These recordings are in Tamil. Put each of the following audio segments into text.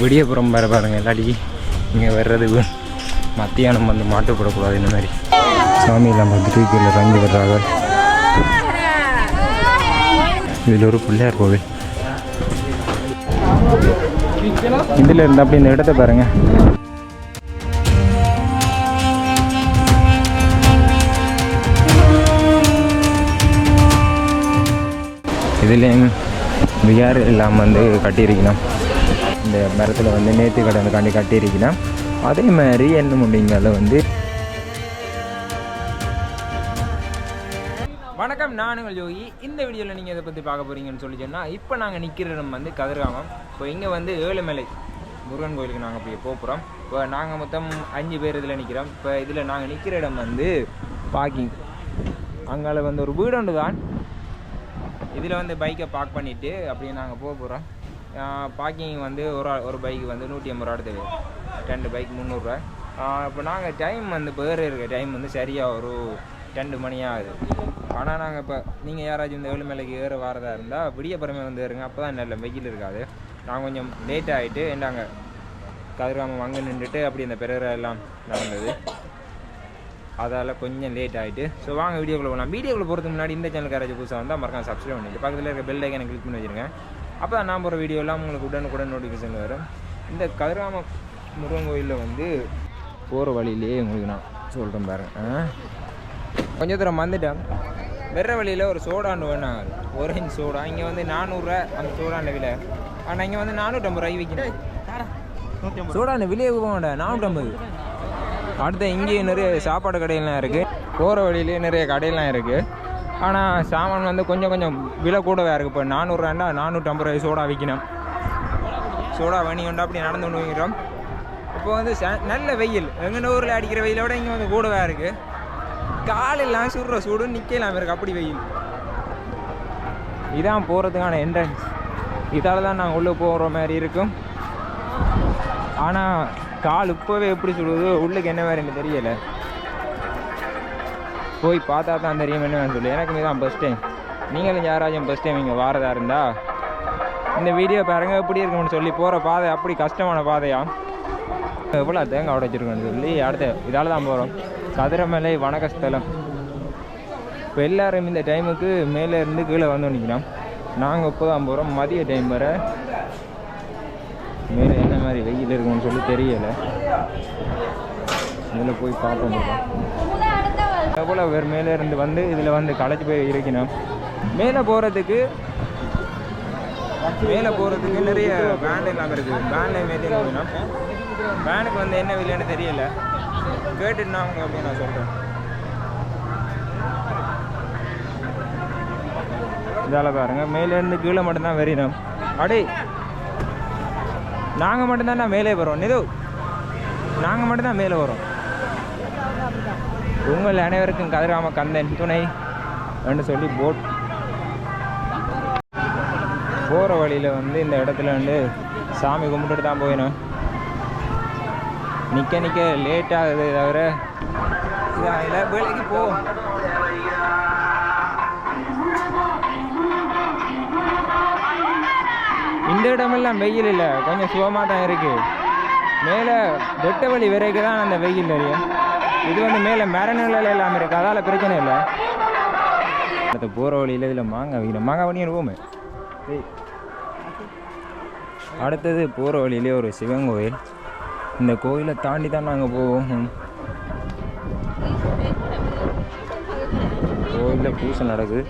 விடியபுரம் வர பாருங்க இல்லாட்டி இங்கே வர்றது மத்தியானம் வந்து மாட்டு போடக்கூடாது இந்த மாதிரி. சாமியெல்லாம் பார்த்துட்டு கீழே தங்கி வர்றாங்க. இதில் ஒரு பிள்ளையார் கோவில். இதில் இருந்தால் அப்படி இந்த இடத்த பாருங்கள் இதுலேயும் விகார் இல்லாமல் வந்து கட்டியிருக்கணும். இந்த மரத்தில் வந்து நேற்று கடந்து காண்டி கட்டியிருக்கணும். அதே மாதிரி என்ன முடிங்கால வந்து வணக்கம் நானுங்கள் ஜோகி. யோகி இந்த வீடியோவில் நீங்கள் இதை பற்றி பார்க்க போகிறீங்கன்னு சொல்லி சொன்னால் இப்போ நாங்கள் நிற்கிற இடம் வந்து கதிர்காமம். இப்போ இங்கே வந்து ஏழுமலை முருகன் கோயிலுக்கு நாங்கள் அப்படியே போகிறோம் இப்போ நாங்கள் மொத்தம் அஞ்சு பேர் இதில் நிற்கிறோம் இப்போ இதில் நாங்கள் நிற்கிற இடம் வந்து பார்க்கிங் அங்கால வந்து ஒரு வீடு ஒன்று தான் இதில் வந்து பைக்கை பார்க் பண்ணிவிட்டு அப்படியே நாங்கள் போக போகிறோம் பார்க்கிங் வந்து ஒரு ஆள் ஒரு பைக்கு வந்து நூற்றி ஐம்பது ரூபா எடுத்தது. ரெண்டு பைக் முந்நூறுரூவா இப்போ நாங்கள் டைம் வந்து பேர் இருக்க. டைம் வந்து சரியாக ஒரு ரெண்டு மணி ஆகுது. ஆனால் நாங்கள் இப்போ நீங்கள் யாராச்சும் இந்த ஏழு மேலைக்கு ஏற வரதா இருந்தால் விடிய பிறமே வந்து ஏறுங்க. அப்போ தான் நல்ல வெயில் இருக்காது. நாங்கள் கொஞ்சம் லேட் ஆகிட்டு என்னாங்க கதிராமம் அங்கே நின்றுட்டு அப்படி இந்த பிறகு எல்லாம் நடந்தது. அதால் கொஞ்சம் லேட் ஆகிட்டு ஸோ வாங்க வீடியோக்குள்ள போகலாம் வீடியோக்குள்ள போகிறதுக்கு முன்னாடி இந்த சேனலுக்கு யாராச்சும் புதுசாக வந்தால் மறக்காம சப்ஸ்கிரைப் பண்ணிட்டு பக்கத்தில் இருக்க பெல் ஐக்கனை கிளிக் பண்ணி வச்சுருங்க. அப்போ தான் நான் போகிற வீடியோ எல்லாம் உங்களுக்கு உடனுக்குடன் நோட்டிஃபிகேஷன் வரும். இந்த கதிராம முருகன் கோயிலில் வந்து போகிற வழியிலேயே உங்களுக்கு நான் சொல்கிறேன் பாருங்க? கொஞ்சம் தூரம் வந்துட்டேன். வெற வழியில் ஒரு சோடாண்டு வேணாங்க ஒரேஞ்ச் சோடா. இங்கே வந்து நானூறுரூவா அந்த சோடாண்ட விலை. ஆனால் இங்கே வந்து நானூற்றம்பது ரூபாய் விற்கிறேன் சோடாண்ட விலையே போக நானூற்றம்பது. அடுத்து இங்கேயும் நிறைய சாப்பாடு கடையெல்லாம் இருக்குது போகிற வழியிலேயே நிறைய கடையெல்லாம் இருக்குது ஆனால் சாமான் வந்து கொஞ்சம் கொஞ்சம் விலை கூடவே இருக்குது இப்போ நானூறுரூவாண்டா நானூற்றம்பது ரூபாய் சோடா விற்கணும் சோடா வணி கொண்டு அப்படி நடந்து கொண்டு வைக்கிறோம் இப்போ வந்து ச- நல்ல வெயில். எங்கள் ஊரில் அடிக்கிற வெயிலை விட இங்கே வந்து கூடவே இருக்குது காலெல்லாம் சுடுற சூடு நிற்கலாம் இருக்கு. அப்படி வெயில். இதான் போகிறதுக்கான என்ட்ரன்ஸ் இதால் தான் நாங்கள் உள்ளே போகிற மாதிரி இருக்கும். ஆனால் கால் இப்போவே எப்படி சுடுது? உள்ளுக்கு என்ன மாதிரின்னு தெரியலை. போய் பார்த்தா தான் தெரியும் என்ன சொல்லி. எனக்கு தான் ஃபஸ்ட் டைம் நீங்களும் யாராச்சும் ஃபஸ்ட் டைம் இங்கே வாரதா இருந்தா இந்த வீடியோ பாருங்க எப்படி இருக்கும்னு சொல்லி. போகிற பாதை அப்படி கஷ்டமான பாதையா? எவ்வளோ தேங்காய் உடைச்சிருக்கோன்னு சொல்லி அடுத்த இதால் தான் போகிறோம் கதிரமலை வணக்கஸ்தலம் இப்போ எல்லாரும் இந்த டைமுக்கு மேலே இருந்து கீழே வந்து நிற்கிறோம் நாங்கள் இப்போ தான் போகிறோம் மதிய டைம் வர. மாதிரி வெயில் இருக்கும்னு சொல்லி தெரியலை. இதில் போய் பார்ப்போம். எவ்வளோ பேர் மேலே இருந்து வந்து இதில் வந்து களைச்சி போய் இருக்கணும் மேலே போகிறதுக்கு மேலே போகிறதுக்கு நிறைய வேன் இல்லாமல் இருக்குது. பேண்ட்லேயும் மேலே பண்ணணும் வேனுக்கு வந்து என்ன விலைன்னு தெரியல. கேட்டுட்டு நான் அப்படின்னு நான் சொல்கிறேன் இதால் பாருங்க. மேலேருந்து கீழே மட்டும்தான் வெறினோம். அடே நாங்கள் மட்டும்தான்டா மேலே வரோம். நிது நாங்கள் மட்டும்தான் மேலே வரோம். உங்கள் அனைவருக்கும் கதிராம கந்தன் துணை என்று சொல்லி போட் போகிற வழியில் வந்து இந்த இடத்துல வந்து சாமி கும்பிட்டுட்டு தான் போயிடும் நிற்க நிற்க லேட் ஆகுது தவிர இதில் வேலைக்கு போ. இந்த இடமெல்லாம் வெயில் இல்லை. கொஞ்சம் சுகமாக தான் இருக்குது மேலே வெட்ட வழி வரைக்கும் தான் அந்த வெயில் தெரியும். இது வந்து மேலே மரநிலையில் எல்லாம் இருக்குது அதால் பிரச்சனை இல்லை. அடுத்த போகிற வழியில் இதில் மாங்காய் வைக்கணும். மாங்காய் வணிகன் போமே அடுத்தது போகிற வழியிலே ஒரு சிவன் கோயில். இந்த கோயிலை தாண்டி தான் நாங்கள் போவோம். கோயிலில் பூசை நடக்குது.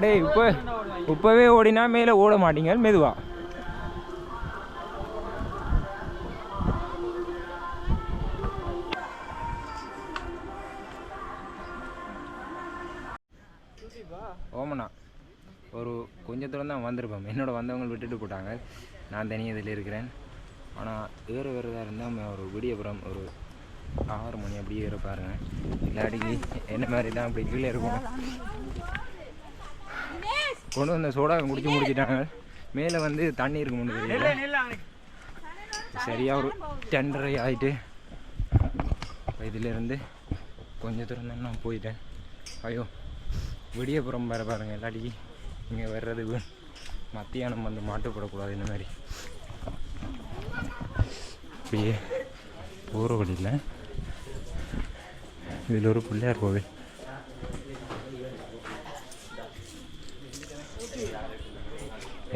அடே இப்போ இப்போவே ஓடினா மேலே ஓட மாட்டீங்க மெதுவா. ஓமண்ணா ஒரு கொஞ்சம் தூரம் தான் வந்திருப்போம். என்னோட வந்தவங்க விட்டுட்டு போட்டாங்க. நான் தனியாக இதில் இருக்கிறேன். ஆனால் ஏற வரதா இருந்தால் ஒரு விடியபுரம் ஒரு ஆறு மணி அப்படியே ஏற பாருங்க. இல்லாட்டிக்கு என்ன மாதிரி தான் அப்படி கீழே இருக்கும். கொண்டு வந்த சோடா குடிச்சு முடிச்சிட்டாங்க. மேலே வந்து தண்ணி இருக்கும்னு தெரியல சரியாக ஒரு டெண்டரை ஆகிட்டு இதிலேருந்து கொஞ்சம் தூரம் தான் நான் போயிட்டேன். ஐயோ விடியப்புறம் வேறு பாருங்கள் இல்லாட்டி இங்கே வர்றது வீண். மத்தியானம் வந்து மாட்டுப்படக்கூடாது இந்த மாதிரி. அப்படியே போகிற வழியில் இதில் ஒரு பிள்ளையார் கோவில்.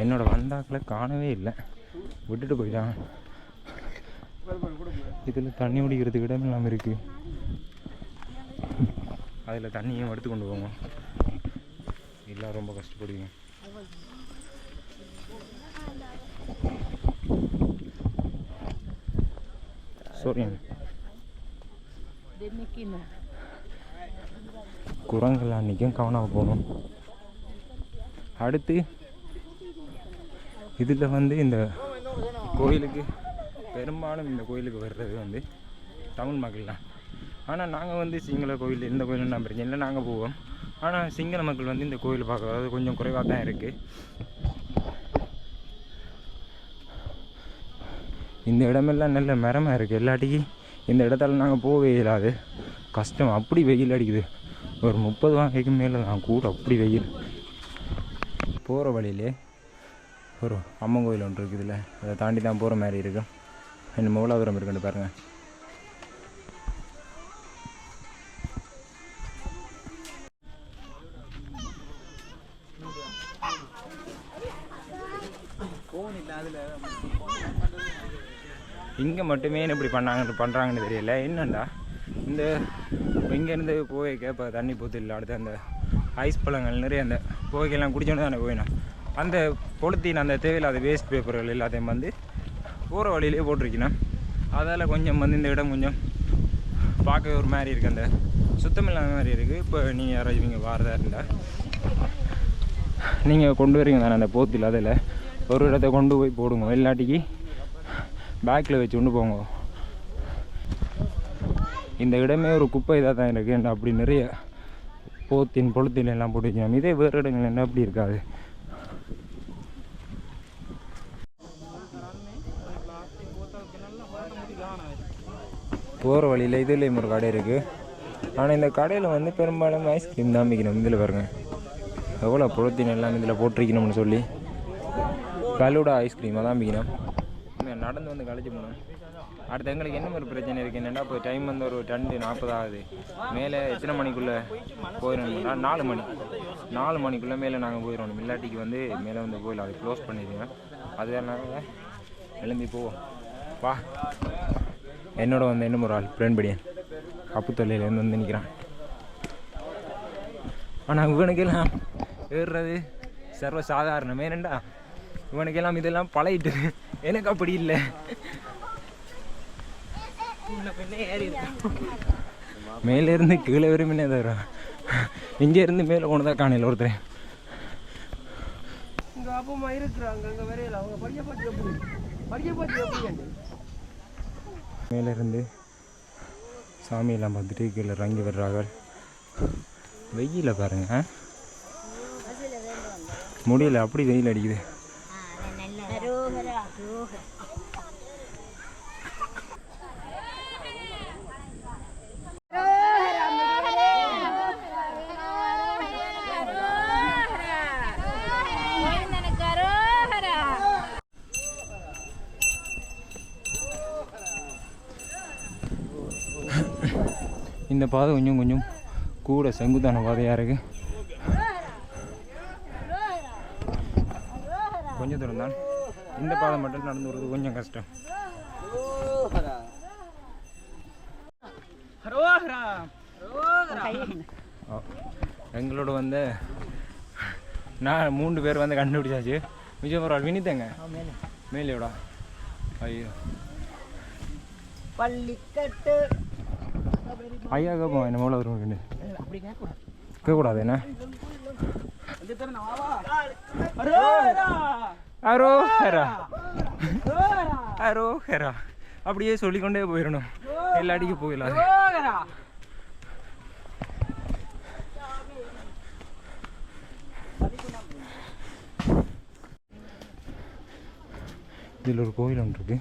என்னோடய வந்தாக்களை காணவே இல்லை. விட்டுட்டு போயிட்டான் இதில் தண்ணி குடிக்கிறதுக்கு இடம் இல்லாமல் இருக்குது அதில் தண்ணியும் எடுத்து கொண்டு போங்க. இல்லை ரொம்ப கஷ்டப்படுவீங்க. சாரி குரங்கள் அன்றைக்கும் கவனமாக போகணும் அடுத்து இதில் வந்து இந்த கோயிலுக்கு பெரும்பாலும் இந்த கோயிலுக்கு வர்றது வந்து தமிழ் மக்கள் தான். ஆனால் நாங்கள் வந்து சிங்கள கோயில் இந்த கோயில் நான் பிரச்சனை இல்லை நாங்கள் போவோம். ஆனால் சிங்கள மக்கள் வந்து இந்த கோயில் பார்க்கறது கொஞ்சம் குறைவாக தான் இருக்குது இந்த இடமெல்லாம் நல்ல மரமாக இருக்குது எல்லாட்டிக்கு இந்த இடத்துல நாங்கள் போகவே இல்லாது கஷ்டம். அப்படி வெயில் அடிக்குது. ஒரு முப்பது வாங்கைக்கு மேலே தான். கூட அப்படி வெயில். போகிற வழியிலே ஒரு அம்மன் கோயில் ஒன்று இருக்குதுல்ல. அதை தாண்டி தான் போகிற மாதிரி இருக்கும் இன்னும் எவ்வளோ தூரம் இருக்குன்னு பாருங்கள் இங்கே மட்டுமே என்ன இப்படி பண்ணாங்க பண்ணுறாங்கன்னு தெரியல. என்னண்டா? இந்த இங்கேருந்து போய் இப்போ தண்ணி பூத்து இல்லை. அடுத்து அந்த ஐஸ் பழங்கள் நிறைய அந்த போகையெல்லாம் குடிச்சோன்னு தானே போயிடும் அந்த பொழுத்தின் அந்த தேவையில்லாத வேஸ்ட் பேப்பர்கள் எல்லாத்தையும் வந்து போகிற வழியிலே போட்டிருக்கணும் அதால் கொஞ்சம் வந்து இந்த இடம் கொஞ்சம் பார்க்க ஒரு மாதிரி இருக்குது அந்த. சுத்தம் இல்லாத மாதிரி இருக்குது இப்போ நீங்கள் யாராச்சும் இங்கே வாரதாக இருந்தால் நீங்கள் கொண்டு வரீங்க தானே அந்த போத்தில் அதில். ஒரு இடத்த கொண்டு போய் போடுங்க. இல்லாட்டிக்கு பேக்கில் வச்சு கொண்டு போங்க. இந்த இடமே ஒரு குப்பை இதாக தான் இருக்குது என்ன அப்படி நிறைய போத்தின் பொழுத்தின் எல்லாம் போட்டு வச்சுக்கணும் இதே வேறு இடங்கள் என்ன அப்படி இருக்காது. போகிற வழியில் இதுலேயும் ஒரு கடை இருக்குது ஆனால் இந்த கடையில் வந்து பெரும்பாலும் ஐஸ்கிரீம் தான் விற்கணும் இதில் பாருங்கள் எவ்வளோ புரோத்தீன் எல்லாம் இதில் போட்டிருக்கணும்னு சொல்லி. கலூடா ஐஸ்கிரீமாக தான் விற்கணும் நடந்து வந்து கழிச்சு போகணும். அடுத்து எங்களுக்கு என்ன ஒரு பிரச்சனை இருக்குது என்னென்னா இப்போ டைம் வந்து ஒரு ரெண்டு நாற்பது ஆகுது. மேலே எத்தனை மணிக்குள்ளே போயிடணும் நாலு மணி. நாலு மணிக்குள்ளே மேலே நாங்கள் போயிடணும். இல்லாட்டிக்கு வந்து மேலே வந்து போயிடலாம். அது க்ளோஸ் பண்ணிடுங்க. அதனால எழும்பி போவோம். வா. என்னோட வந்து இன்னும் ஒரு ஆள் பிரேன்படியன் கப்பு தொல்லையிலேருந்து வந்து நிற்கிறான் ஆனால் இவனுக்கெல்லாம் ஏறுறது சர்வ சாதாரணமே என்னண்டா இவனுக்கெல்லாம் இதெல்லாம் பழகிட்டு எனக்கு அப்படி இல்லை. மேலே இருந்து கீழே விரும்பினே தவிர இங்கே இருந்து மேலே கொண்டு தான் காணையில் ஒருத்தர். இங்கே அப்பமா இருக்கிறாங்க அங்க வரையில அவங்க படிக்க பார்த்து எப்படி? படிக்க பத்தி மேலேருந்து சாமியெல்லாம் பார்த்துட்டு கீழே இறங்கி வர்றார்கள். வெயில பாருங்க முடியல அப்படி வெயில் அடிக்குது. இந்த பாதை கொஞ்சம் கொஞ்சம் கூட செங்குத்தான பாதையாக இருக்குது கொஞ்சம் தூரம் தான். இந்த பாதை மட்டும் நடந்து வருது கொஞ்சம் கஷ்டம். எங்களோட வந்து நான் மூன்று பேர் வந்து கண்டுபிடிச்சாச்சு. விஜய் ஒரு ஆள் வினிதங்க மேலேயோடா? ஐயோ. பள்ளிக்கட்டு. ஐயா கேட்போம் என்ன மூலம் வரும் அப்படி கேட்கக்கூடாது கேட்கக்கூடாது என்ன வந்து தர நாவா ஹரோஹரா அரோஹரா ஹரோஹரா அரோஹரா அப்படியே சொல்லிக்கொண்டே போயிடணும் எல்லாடிக்கும் போயிடலாம் ஹரோஹரா இதில் ஒரு கோயில் ஒன்று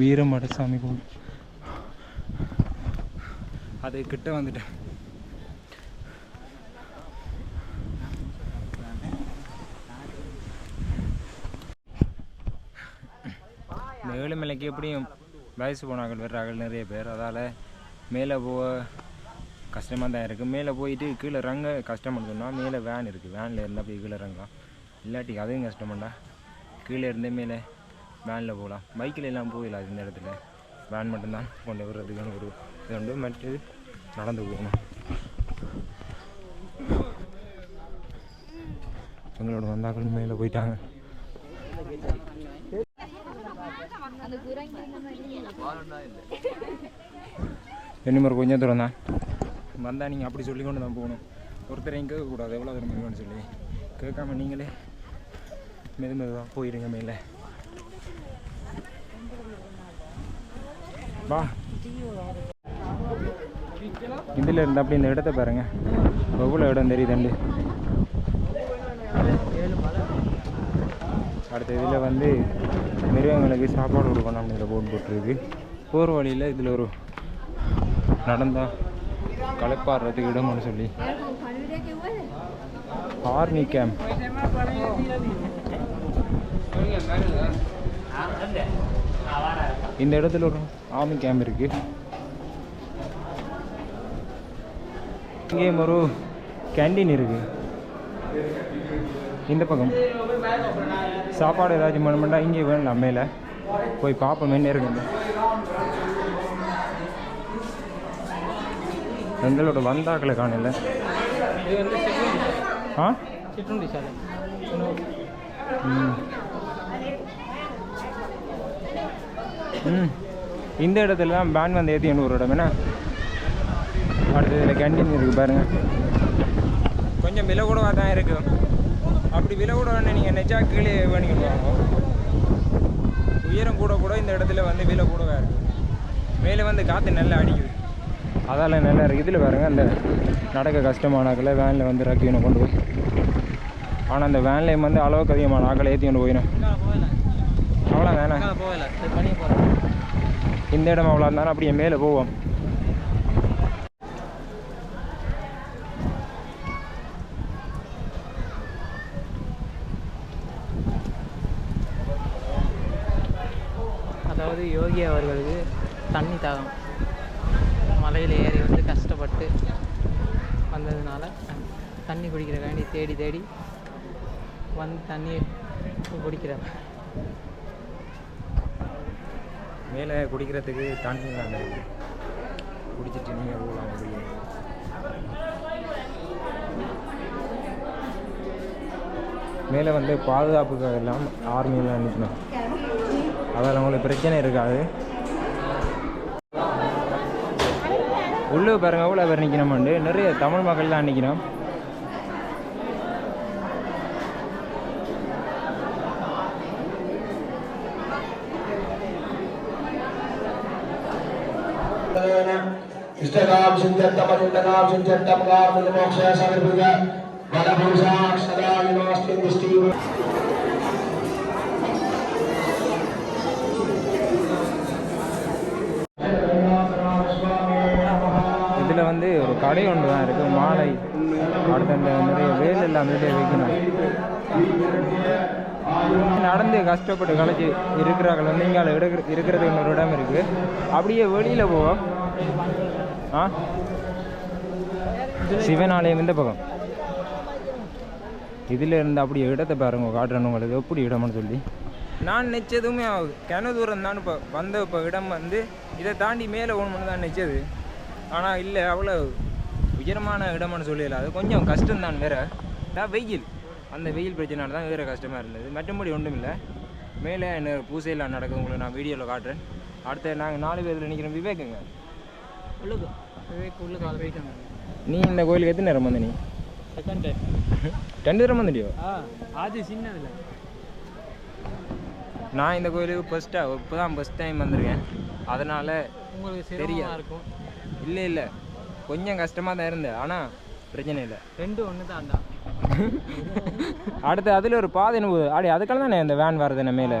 வீரமட சாமி கோவில். அது கிட்ட வந்துட்டேன். இந்த ஏழுமலைக்கு எப்படியும் வயசு போனாக்கள் வர்றார்கள் நிறைய பேர். அதால் மேலே போக கஷ்டமாக தான் இருக்குது மேலே போயிட்டு கீழே இறங்க கஷ்டம் சொன்னால் மேலே வேன் இருக்குது வேனில் இருந்தால் போய் கீழே இறங்கலாம். இல்லாட்டி அதுவும் கஷ்டமாண்டா. கீழே இருந்தே மேலே வேனில் போகலாம். பைக்கில் எல்லாம் போயிடலாம் இந்த இடத்துல. வேன் மட்டும்தான் கொண்டு வர்றதுக்கான ஒரு இது உண்டு மற்றது நடந்து போகணும். எங்களோட வந்தாக்கள் மேலே போயிட்டாங்க. இன்னும் கொஞ்சம் தூரம் தான். வந்தால் நீங்கள் அப்படி சொல்லி கொண்டு தான் போகணும். ஒருத்தரையும் கேட்கக்கூடாது எவ்வளோ தூரம் இருக்குன்னு சொல்லி. கேட்காம நீங்களே மெது மெதுவாக போயிடுங்க மேலே. பா இதில் இருந்து அப்படி இந்த இடத்த பாருங்க. எவ்வளோ இடம் தெரியுதுண்டு அடுத்த இதில் வந்து மிருகங்களுக்கு சாப்பாடு கொடுக்கணும் அப்படிங்கிற போட்டு போட்டுருக்கு. போகிற வழியில் இதில் ஒரு நடந்தா களைப்பாடுறதுக்கு இடம்னு சொல்லி. ஆர்மி கேம்ப் இந்த இடத்துல ஒரு ஆமி கேம்ப் இருக்கு. இங்கேயும் ஒரு கேண்டீன் இருக்கு. இந்த பக்கம். சாப்பாடு ஏதாச்சும் வேணுமெண்டா இங்கே வேணும் மேலே. போய் பார்ப்போமே என்ன இருக்குங்க எங்களோட வந்தாக்களை காணல. ஆ? சிற்றுண்டி சாலை ம். ம். இந்த இடத்துல தான் பேன் வந்து ஏற்றி ஒரு இடம். என்ன அடுத்து இதில் கேன்டீன் இருக்குது பாருங்கள் கொஞ்சம் விலை கூடவாக தான் இருக்குது அப்படி விலை கூட வேணும் நீங்கள் நெச்சா கீழே வேணிக்கிட்டு உயரம் கூட கூட இந்த இடத்துல வந்து விலை கூடவாக இருக்குது மேலே வந்து காற்று நல்லா அடிக்குது. அதால் நல்லா இருக்குது இதில் பாருங்க அந்த நடக்க கஷ்டமானாக்களை வேனில் வந்து ரக்கியனை கொண்டு போய். ஆனால் அந்த வேன்லேயும் வந்து அளவுக்கு அதிகமான ஆக்களை ஏற்றி கொண்டு போயிடும் அவ்வளோ வேணாம் போகலை இந்த இடம் அவ்வளோ இருந்தாலும் அப்படியே மேலே போவோம். அதாவது யோகி அவர்களுக்கு தண்ணி தாகம். மலையில் ஏறி வந்து கஷ்டப்பட்டு வந்ததுனால தண்ணி குடிக்கிற வேண்டி தேடி தேடி வந்து தண்ணி குடிக்கிறார். மேலே குடிக்கிறதுக்கு தாண்டி தான் குடிச்சிட்டு நீங்கள் போகலாம் அப்படின்னு மேலே வந்து பாதுகாப்புக்காக எல்லாம் ஆர்மியில் நிற்கணும் அதில் உங்களுக்கு பிரச்சனை இருக்காது. உள்ளே பாருங்க அவ்வளோ பேர் நிற்கணும் நிறைய தமிழ் மக்கள் தான் இஷ்டகாம் சிந்தத்தபரிந்தகாம் சிந்தத்தபகாம் மோக்ஷ இதில் வந்து ஒரு கடை ஒன்று தான் இருக்குது மாலை அடுத்த நிறைய வேல் எல்லாம் வெளியே வைக்கணும் நடந்து கஷ்டப்பட்டு களைச்சி இருக்கிறார்கள். வந்து இங்கே இருக்கிறது இன்னொரு இடம் இருக்குது அப்படியே வெளியில் போவோம். ஆ? சிவன் ஆலயம் இந்த பக்கம். இதில் இருந்து அப்படியே இடத்தை பாருங்க காட்டுறேன் உங்களுக்கு. எப்படி இடம்னு சொல்லி. நான் நினச்சதுமே கிண தூரம் தான் இப்போ வந்த இப்போ இடம் வந்து இதை தாண்டி மேலே ஓணும்னு தான் நினச்சது. ஆனால் இல்லை அவ்வளோ உயரமான இடம்னு சொல்லல. அது கொஞ்சம் கஷ்டம்தான் வேற. வெயில். அந்த வெயில் பிரச்சனைனால தான் வேறு கஷ்டமாக இருந்தது. மற்றபடி ஒன்றும் இல்லை. மேலே என்ன பூசையெல்லாம் நடக்குது உங்களுக்கு நான் வீடியோவில் காட்டுறேன். அடுத்த நாங்கள் நாலு பேரில் நிற்கிறோம் விவேக்குங்க. உள்ளுக்கு. விவேக் உள்ளுக்கு ஆள் போயிட்டு நீ இந்த கோயிலுக்கு எத்தனை நேரம் வந்த நீ? செகண்ட் டைம் ரெண்டு நேரம் வந்துட்டியோ ஆ அது சின்னதில்ல நான் இந்த கோயிலுக்கு ஃபஸ்ட்டாக இப்போ தான் ஃபஸ்ட் டைம் வந்திருக்கேன். அதனால் உங்களுக்கு தெரியாது. சிரமமாக இருக்கும். இல்லை இல்லை. கொஞ்சம் கஷ்டமாக தான் இருந்தது ஆனால் பிரச்சனை இல்லை. ரெண்டு ஒன்று தான்டா அடுத்து அதில் ஒரு பாதை என்ன போகுது அடி அதுக்கால தானே இந்த வேன் வருது என்ன மேலே?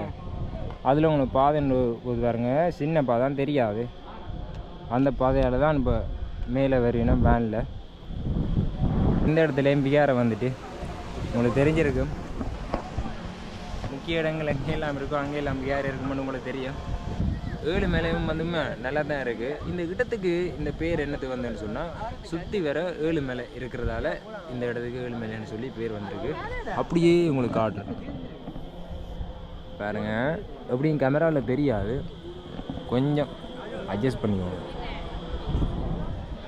அதில் உங்களுக்கு பாதை போகுது பாருங்க. சின்ன பாதை தான் தெரியாது. அந்த பாதையால் தான் இப்போ மேலே வரணும் வேனில் இந்த இடத்துலையும் பிகாரை வந்துட்டு. உங்களுக்கு தெரிஞ்சிருக்கும். முக்கிய இடங்கள் எங்கே இல்லாமல் இருக்கோ அங்கே எல்லாம் பிகார் இருக்கும்னு உங்களுக்கு தெரியும். ஏழு மேலையும் வந்து நல்லா தான் இருக்குது இந்த இடத்துக்கு இந்த பேர் என்னது வந்துன்னு சொன்னால் சுற்றி வர ஏழு மேலை இருக்கிறதால இந்த இடத்துக்கு ஏழு மேலேன்னு சொல்லி பேர் வந்திருக்கு. அப்படியே உங்களுக்கு காட்டுறேன். பாருங்கள் எப்படியும் கேமராவில் தெரியாது. கொஞ்சம் அட்ஜஸ்ட் பண்ணிக்கோங்க.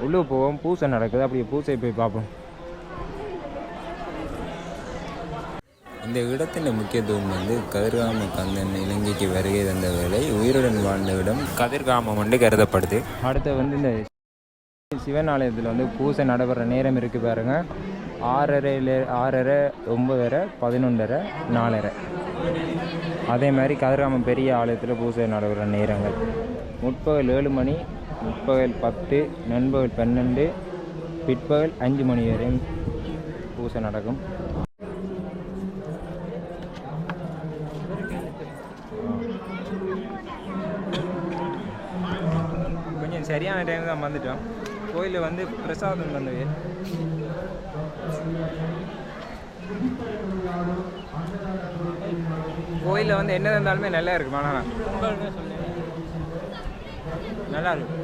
உள்ளே போவோம் பூசை நடக்குது. அப்படியே பூசை போய் பார்ப்போம். இந்த இடத்தின் முக்கியத்துவம் வந்து கதிர்காம கந்தன் இலங்கைக்கு வருகை தந்த வேலை உயிருடன் வாழ்ந்த இடம் கதிர்காமம் வந்து கருதப்படுது. அடுத்து வந்து இந்த சிவன் ஆலயத்தில் வந்து பூசை நடைபெற நேரம் இருக்குது பாருங்க. ஆறரைல ஆறரை ஒம்பதரை பதினொன்றரை நாலரை. அதே மாதிரி கதிர்காமம் பெரிய ஆலயத்தில் பூசை நடைபெற நேரங்கள். முற்பகல் ஏழு மணி முற்பகல் பத்து நண்பகல் பன்னெண்டு பிற்பகல் அஞ்சு மணி வரையும் பூசை நடக்கும் கொஞ்சம் சரியான டைம் தான் வந்துட்டோம். கோயிலில் வந்து பிரசாதம் தந்தது. கோயிலில் வந்து என்ன இருந்தாலுமே நல்லா இருக்கும். ஆனால் நல்லா இருக்கும்.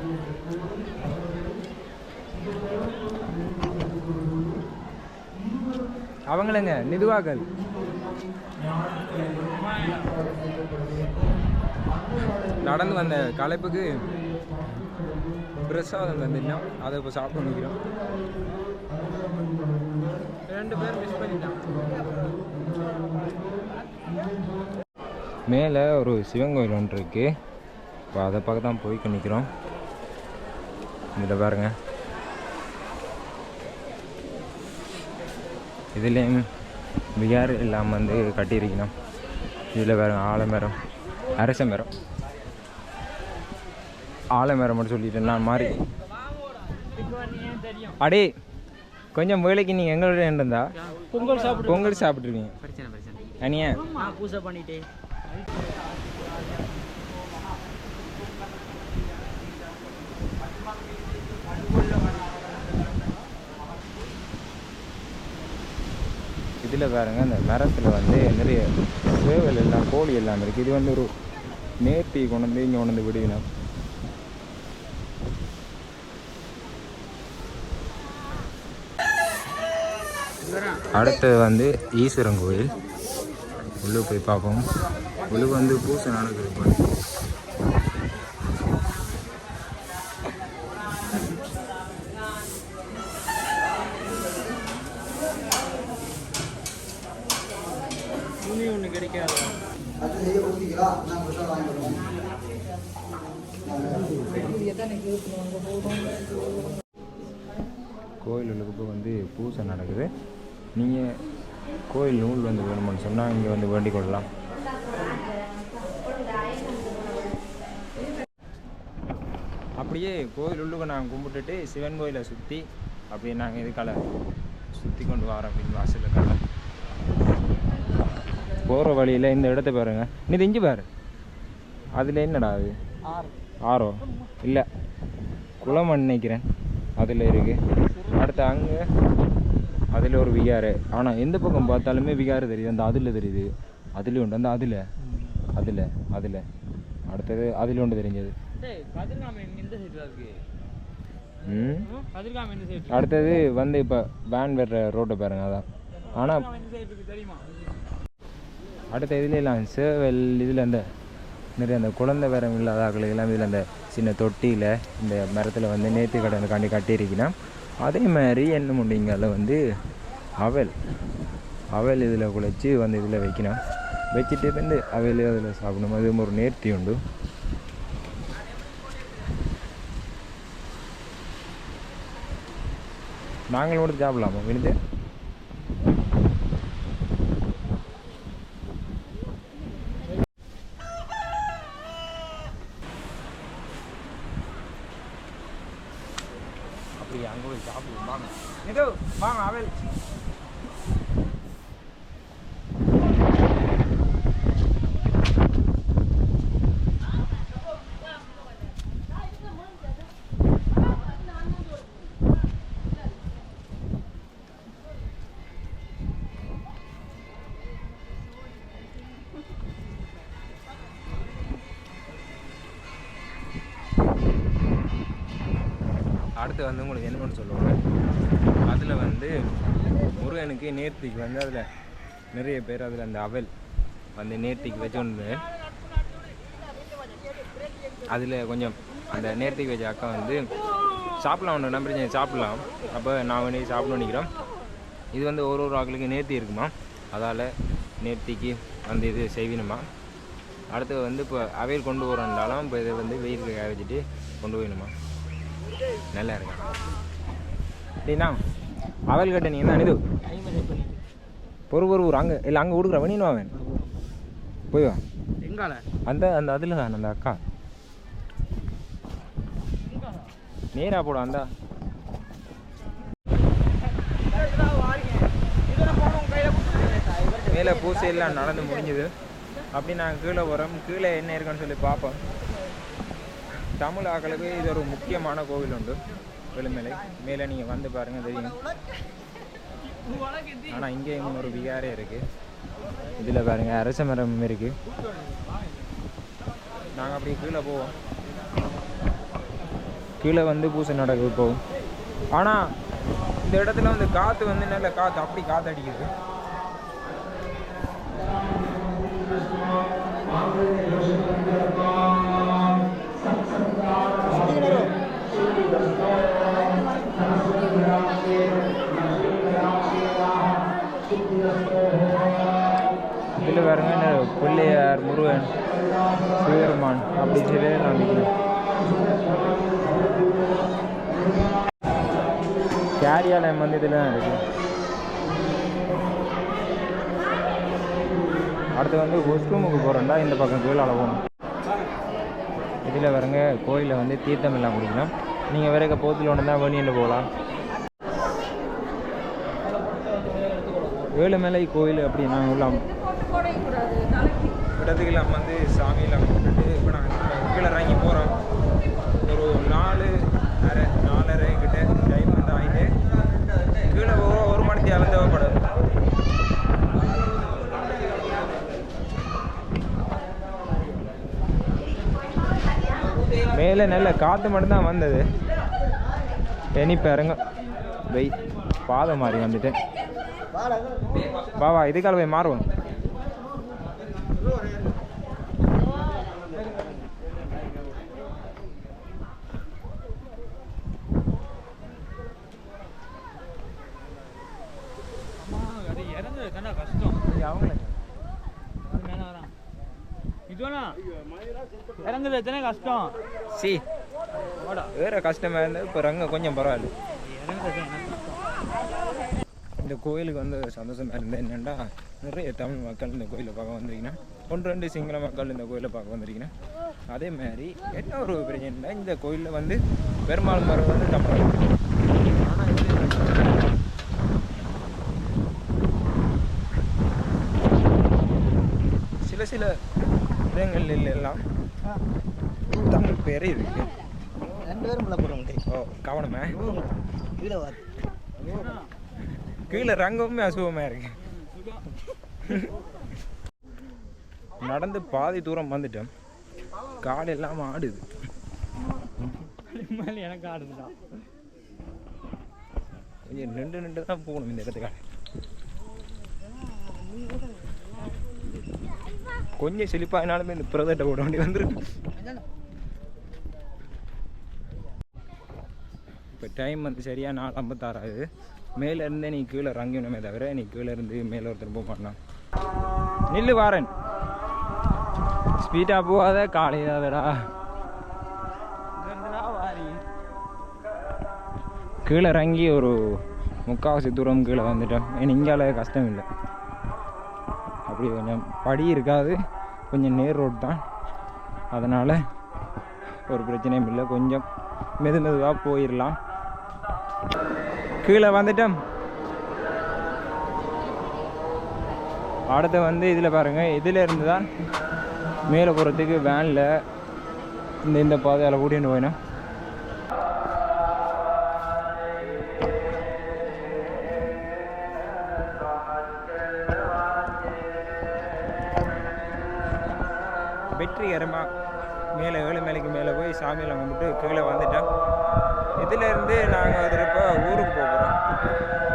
அவங்களுங்க நிதுவாக்கள் நடந்து வந்த களைப்புக்கு பிரசாதம் தந்துட்டோம் அதை இப்போ சாப்பிட நிற்கிறோம் ரெண்டு பேர் மிஸ் பண்ணிட்டோம் மேலே ஒரு சிவன் கோயில் ஒன்று இருக்குது இப்போ அதை பார்க்க தான் போய்க்கு நிற்கிறோம் இதில் பாருங்க. இதுலேயும் பிகார் இல்லாமல் வந்து கட்டியிருக்கணும். இதில் வேறு ஆலமரம் அரச மரம் ஆலமரம் மட்டும் சொல்லிட்டேன் நான் மாதிரி அடே கொஞ்சம் வேலைக்கு நீங்கள் எங்களோட இருந்தா? பொங்கல் சாப்பிட்டு பொங்கல் சாப்பிட்ருவீங்க பிரச்சனை பிரச்சனை. அனியா பூஜை பண்ணிட்டு. இதில் பாருங்க அந்த மரத்தில் வந்து நிறைய சேவல் எல்லாம் கோழி எல்லாம் இருக்குது இது வந்து ஒரு நேர்த்தி கொண்டு வந்து இங்கே கொண்டு வந்து விடுவினோம். அடுத்தது வந்து ஈஸ்வரன் கோயில். உள்ளே போய் பார்ப்போம். உள்ளுக்கு வந்து பூசை நடக்குது துணி ஒன்று கிடைக்காது கோயிலுக்கு வந்து பூசை நடக்குது நீங்கள் கோயில் நூல் வந்து வேணும்னு சொன்னால் இங்கே வந்து வேண்டிக் கொள்ளலாம். அப்படியே கோயில் உள்ளுக்கு நாங்கள் கும்பிட்டுட்டு சிவன் கோயிலை சுற்றி அப்படியே நாங்கள் இதுக்கால சுற்றி கொண்டு வரோம் அப்படின்னு வாசலில் போகிற வழியில் இந்த இடத்த பாருங்க. நீ இஞ்சி பாரு. அதில் என்னடா அது? ஆரோ இல்லை. குளம் நினைக்கிறேன். அதில் இருக்குது அடுத்து அங்கே அதில் ஒரு விகாரு ஆனால் எந்த பக்கம் பார்த்தாலுமே விகாரு தெரியுது. அந்த அதில் தெரியுது. அதுலேயும் உண்டு. அந்த அதில். அதில். அதில். அடுத்தது அதில் ஒன்று தெரிஞ்சது. அடுத்தது வந்து இப்போ வேன் வர்ற ரோட்டை பாருங்க அதான். ஆனால் அடுத்த இதுல எல்லாம் சேவல் இதில் அந்த நிறைய அந்த குழந்தை வரம் இல்லாத ஆட்கள் எல்லாம் இதில் அந்த சின்ன தொட்டியில் இந்த மரத்தில் வந்து நேர்த்தி கடனை காண்டி கட்டியிருக்கணும் அதே மாதிரி என்ன முடிங்கால வந்து அவல் அவல் இதில் குழைச்சி வந்து இதில் வைக்கணும். வச்சுட்டு வந்து அவல் அதில் சாப்பிடும் அது ஒரு நேர்த்தி உண்டு. ရန်ကိုရောက်ပြီးမှမယ်။နေတော့မငါပဲ வந்து சொல்லுவாங்க. அதில் வந்து முருகனுக்கு நேர்த்திக்கு வந்து அதில் நிறைய பேர் அதில் அந்த அவல் வந்து நேர்த்திக்கு வச்சோன்னு அதில் கொஞ்சம் அந்த நேர்த்திக்கு வச்ச அக்கா வந்து சாப்பிடலாம் ஒன்று நம்பி சாப்பிடலாம். அப்போ நான் வேணி சாப்பிடணும்னு நினைக்கிறோம். இது வந்து ஒரு ஒரு ஆக்களுக்கு நேர்த்தி இருக்குமா? அதால் நேர்த்திக்கு வந்து இது செய்வினுமா அடுத்து வந்து இப்போ அவையில் கொண்டு போகிறோம்னாலும் இப்போ இதை வந்து வெயிலுக்கு காய வச்சுட்டு கொண்டு போயிடணுமா? நல்லா இருக்கா? அப்படின்னா அவல் கட்ட நீங்கள் தான் இது பொறு பொறு பொறு அங்கே இல்லை அங்கே கொடுக்குற வணின்னு அவன். போய் வா. எங்கால அந்த அந்த அதில் தான் அந்த அக்கா. நேரா போட அந்த. மேலே பூசையெல்லாம் நடந்து முடிஞ்சுது. அப்படி நாங்கள் கீழே வரோம் கீழே என்ன இருக்குன்னு சொல்லி பார்ப்போம். தமிழ் ஆக்களுக்கு இது ஒரு முக்கியமான கோவில் உண்டு. வெளுமலை. மேலே நீங்கள் வந்து பாருங்கள் தெரியும். ஆனால் இங்கே ஒரு விகாரே இருக்குது இதில் பாருங்கள் அரச மரம் இருக்குது நாங்கள் அப்படியே கீழே போவோம். கீழே வந்து பூசை நடக்குது போகும் ஆனால் இந்த இடத்துல வந்து காற்று வந்து நல்ல காற்று அப்படி காற்று அடிக்குது. Thank you. என்ன பிள்ளையார் முருகன் சிவபெருமான் அப்படி சொல்லி நம்பிக்கிறேன் கேரியாலயம் வந்து இதில் தான் இருக்கு. அடுத்து வந்து ஒஸ்ரூமுக்கு போகிறோம்டா இந்த பக்கம் கோயில் போகணும். இதில் வரங்க கோயிலில் வந்து தீர்த்தம் எல்லாம் குடிக்கலாம் நீங்கள் வேற போத்தில் ஒன்று தான் வேணியில் போகலாம். வேலுமலை கோயில் அப்படின்னா உள்ள இடத்துக்கு நம்ம வந்து சாமியெல்லாம் கும்பிட்டுட்டு இப்போ நாங்கள் கீழே இறங்கி போகிறோம் ஒரு நாலு அரை நாலரை கிட்ட டைம் வந்து ஆகிட்டு கீழே போக ஒரு மணிக்கு அளவு தேவைப்படும். மேலே நல்ல காற்று மட்டும்தான் வந்தது. இப்போ இறங்க. வெய் பாதை மாறி வந்துட்டேன். பாவா வா இதுக்கால போய் மாறுவோம் அது இறங்குறது தானே கஷ்டம் அவங்கள அது மேலே வரான் இதுவனா கஷ்டம். சி. வேற கஷ்டமாக இருந்தது இப்போ ரங்க கொஞ்சம் பரவாயில்ல. இந்த கோயிலுக்கு வந்து சந்தோஷமாக இருந்தது என்னென்னா நிறைய தமிழ் மக்கள் இந்த கோயிலை பார்க்க வந்திருக்கீங்கன்னா ஒன்று ரெண்டு சிங்கள மக்கள் இந்த கோயிலை பார்க்க வந்திருக்கீங்கன்னா அதே மாதிரி என்ன ஒரு பிரச்சனைனா இந்த கோயிலில் வந்து பெருமாள் மரம் வந்து தமிழ் சில சில இடங்களில் எல்லாம் தமிழ் பேரே இருக்கு ரெண்டு பேரும் உள்ள போகிறோம் ஓ கவனமே? கீழே வா. கீழே ரங்கமுமே அசுவமாக இருக்கு. நடந்து பாதி தூரம் வந்துட்டோம் கால் எல்லாம் ஆடுது. எனக்கு ஆடுதுதான் கொஞ்சம் நின்று நின்று தான் போகணும் இந்த இடத்துக்காக கொஞ்சம் செழிப்பாயினாலுமே இந்த பிரதட்டை ஓட வேண்டி வந்துருக்கு. இப்போ டைம் வந்து சரியாக நாலு ஐம்பத்தாறாகுது மேலே இருந்தே நீ கீழே இறங்கணுமே தவிர நீ கீழே இருந்து மேலே ஒருத்தர் போக மாட்டான் நில்லு வாரன். ஸ்பீடாக போகாத காலையாதடா வாரி. கீழே இறங்கி ஒரு முக்கால்வாசி தூரம் கீழே வந்துட்டோம். ஏன்னா இங்கால கஷ்டம் இல்லை. அப்படி கொஞ்சம் படி இருக்காது. கொஞ்சம் நேர் ரோடு தான். அதனால் ஒரு பிரச்சனையும் இல்லை. கொஞ்சம் மெது மெதுவாக போயிடலாம். கீழே வந்துட்டோம். அடுத்து வந்து இதில் பாருங்கள் இதில் இருந்து தான் மேலே போகிறதுக்கு வேனில் இந்த இந்த பாதையால் கூட்டிகிட்டு போயினோம். சாமியில் மேலே கும்பிட்டு கீழே வந்துட்டோம். இதிலேருந்து நாங்கள் ஒரு ஊருக்கு போகிறோம்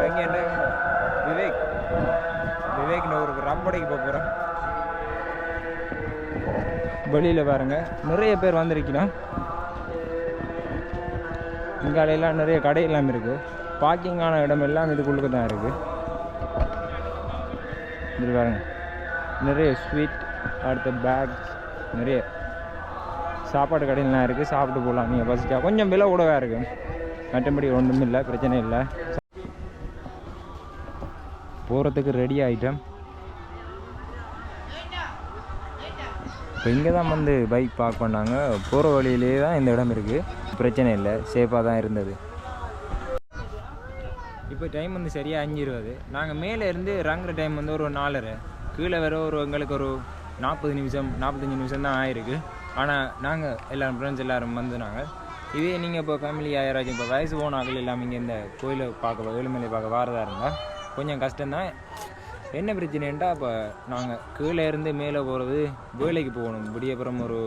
எங்கே என்ன? விவேக். விவேக்னு ஊருக்கு ரம்படைக்கு போக போகிறோம் வெளியில் பாருங்க நிறைய பேர் வந்திருக்கலாம் இங்காலையெல்லாம் நிறைய நிறைய கடையெல்லாம் இருக்குது பார்க்கிங்கான இடம் எல்லாம் இதுக்குள்ளுக்கு தான் இருக்குது இது பாருங்க நிறைய ஸ்வீட் அடுத்த பேக்ஸ் நிறைய சாப்பாடு கடையிலாம் இருக்குது சாப்பிட்டு போகலாம். நீங்கள் பசிச்சா கொஞ்சம் விலை கூடவா இருக்குது மற்றபடி ஒன்றும் இல்லை. பிரச்சனை இல்லை. போகிறதுக்கு ரெடி ஆகிட்டேன் இப்போ இங்கே தான் வந்து பைக் பார்க் பண்ணாங்க. போகிற வழியிலே தான் இந்த இடம் இருக்குது பிரச்சனை இல்லை. சேஃபாக தான் இருந்தது. இப்போ டைம் வந்து சரியாக அஞ்சு இருபது நாங்கள் மேலே இருந்து இறங்குற டைம் வந்து ஒரு நாலரை. கீழே வர ஒரு எங்களுக்கு ஒரு நாற்பது நிமிஷம் நாற்பத்தஞ்சு நிமிஷம் தான் ஆயிருக்கு. ஆனால் நாங்கள் எல்லாரும் ஃப்ரெண்ட்ஸ் எல்லோரும் வந்துனாங்க இதே நீங்கள் இப்போ ஃபேமிலி யாராச்சும் இப்போ வயசு போனாக்கள் ஆகல எல்லாம் இங்கே இந்த கோயிலை பார்க்க ஏழுமலை பார்க்க வாரதாக இருந்தால் கொஞ்சம் கஷ்டம்தான். என்ன பிரச்சனைன்றா இப்போ நாங்கள் கீழே இருந்து மேலே போகிறது வேலைக்கு போகணும். விடியப்புறம் ஒரு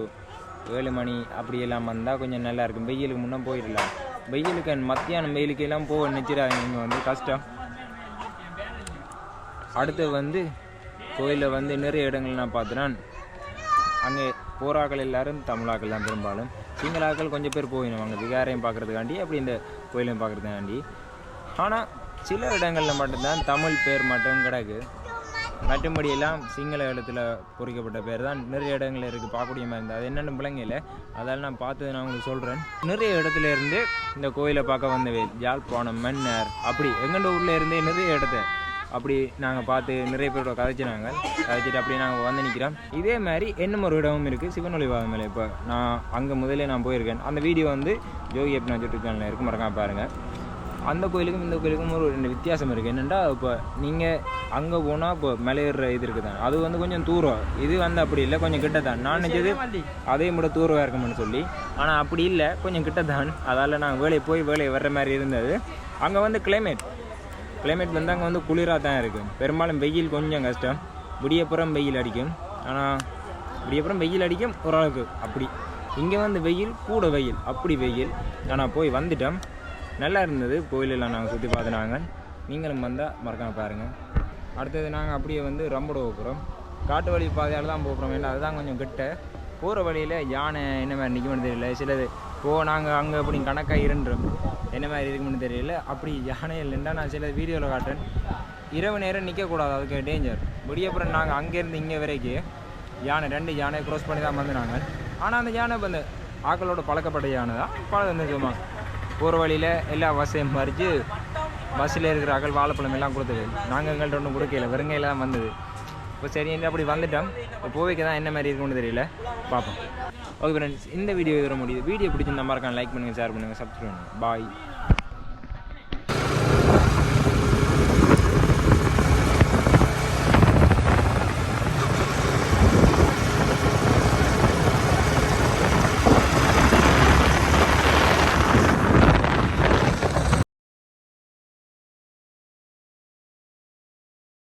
ஏழு மணி அப்படி எல்லாம் வந்தால் கொஞ்சம் நல்லா இருக்கும். வெயிலுக்கு முன்னே போயிடலாம். வெயிலுக்கு மத்தியானம் வெயிலுக்கு எல்லாம் போக நினச்சிடாங்க இங்கே வந்து கஷ்டம். அடுத்து வந்து கோயிலில் வந்து நிறைய இடங்கள் நான் பார்த்துனான் அங்கே போராக்கள் எல்லாரும் தமிழாக்கள் தான் பெரும்பாலும். சிங்களாக்கள் கொஞ்சம் பேர் போயிடுவாங்க விகாரையும் பார்க்குறதுக்காண்டி அப்படி இந்த கோயிலையும் பார்க்குறதுக்காண்டி. ஆனால் சில இடங்களில் மட்டும்தான் தமிழ் பேர் மட்டும் கிடக்கு. மற்றபடி எல்லாம் சிங்கள இடத்துல பொறிக்கப்பட்ட பேர் தான் நிறைய இடங்களில் இருக்குது பார்க்கக்கூடிய மாதிரி இருந்தது அது என்னென்னு பிள்ளைங்கல அதால் நான் பார்த்தது நான் உங்களுக்கு சொல்கிறேன் நிறைய இடத்துல இருந்து இந்த கோயிலை பார்க்க வந்தவே யாழ்ப்பாணம் மன்னர் அப்படி எங்கண்ட ஊரில் இருந்தே நிறைய இடத்த அப்படி நாங்கள் பார்த்து நிறைய பேரோட கதைச்சினாங்க கதைச்சிட்டு அப்படி நாங்கள் வந்து நிற்கிறோம் இதே மாதிரி இன்னும் ஒரு இடமும் இருக்குது சிவனொழிவாத மேலே இப்போ நான் அங்கே முதல்ல நான் போயிருக்கேன். அந்த வீடியோ வந்து ஜோகி எப்படினா யூடியூப் சேனலில் இருக்கு மறக்காம பாருங்கள் அந்த கோயிலுக்கும் இந்த கோயிலுக்கும் ஒரு ரெண்டு வித்தியாசம் இருக்குது என்னென்னா இப்போ நீங்கள் அங்கே போனால் இப்போ மலையேற இது இருக்குது தான் அது வந்து கொஞ்சம் தூரம். இது வந்து அப்படி இல்லை கொஞ்சம் கிட்ட தான் நான் நினச்சது அதே கூட தூரம் இருக்கும்னு சொல்லி. ஆனால் அப்படி இல்லை கொஞ்சம் கிட்ட தான் அதால் நான் வேலையை போய் வேலையை வர்ற மாதிரி இருந்தது. அங்கே வந்து கிளைமேட் கிளைமேட் வந்து அங்கே வந்து குளிராக தான் இருக்குது பெரும்பாலும் வெயில் கொஞ்சம் கஷ்டம். விடியப்புறம் வெயில் அடிக்கும். ஆனால் விடியப்புறம் வெயில் அடிக்கும் ஓரளவுக்கு. அப்படி. இங்கே வந்து வெயில் கூட வெயில். அப்படி வெயில். ஆனால் போய் வந்துட்டோம். நல்லா இருந்தது. கோயிலெல்லாம் நாங்கள் சுற்றி பார்த்துனாங்க நீங்களும் வந்தால் மறக்காமல் பாருங்கள் அடுத்தது நாங்கள் அப்படியே வந்து ரொம்ப போகிறோம் காட்டு வழி பாதையால் தான் போகிறோம் ஏன்னா அதுதான் கொஞ்சம் கிட்ட. போகிற வழியில் யானை என்ன மாதிரி நிற்கும்னு தெரியல. சிலது போ நாங்கள் அங்கே அப்படி கணக்காக இருன்றோம் என்ன மாதிரி இருக்குன்னு தெரியல. அப்படி யானை இல்லைன்னா நான் சில வீடியோவில் காட்டுறேன். இரவு நேரம் நிற்கக்கூடாது அதுக்கு டேஞ்சர் முடியப்புறம் நாங்கள் அங்கேருந்து இங்கே வரைக்கும் யானை ரெண்டு யானை க்ரோஸ் பண்ணி தான் வந்தாங்க ஆனால் அந்த யானை வந்து ஆக்களோட பழக்கப்பட்ட யானை தான். பழம் வந்து சும்மா போகிற வழியில் எல்லா வசையும் மறித்து பஸ்ஸில் இருக்கிற அகல் வாழைப்பழம் எல்லாம் கொடுத்தது. நாங்கள் எங்கள்கிட்ட ஒன்றும் கொடுக்கல. வெறுங்கையில் தான் வந்தது. இப்போ சரி அப்படி வந்துட்டோம். இப்போ போவைக்கு தான் என்ன மாதிரி இருக்கும்னு தெரியல. பார்ப்போம். ஓகே ஃப்ரெண்ட்ஸ் இந்த வீடியோ இதோட முடியுது. வீடியோ பிடிச்சிருந்தா மறக்காம லைக் பண்ணுங்கள் ஷேர் பண்ணுங்கள் சப்ஸ்கிரைப் பண்ணுங்கள் பாய்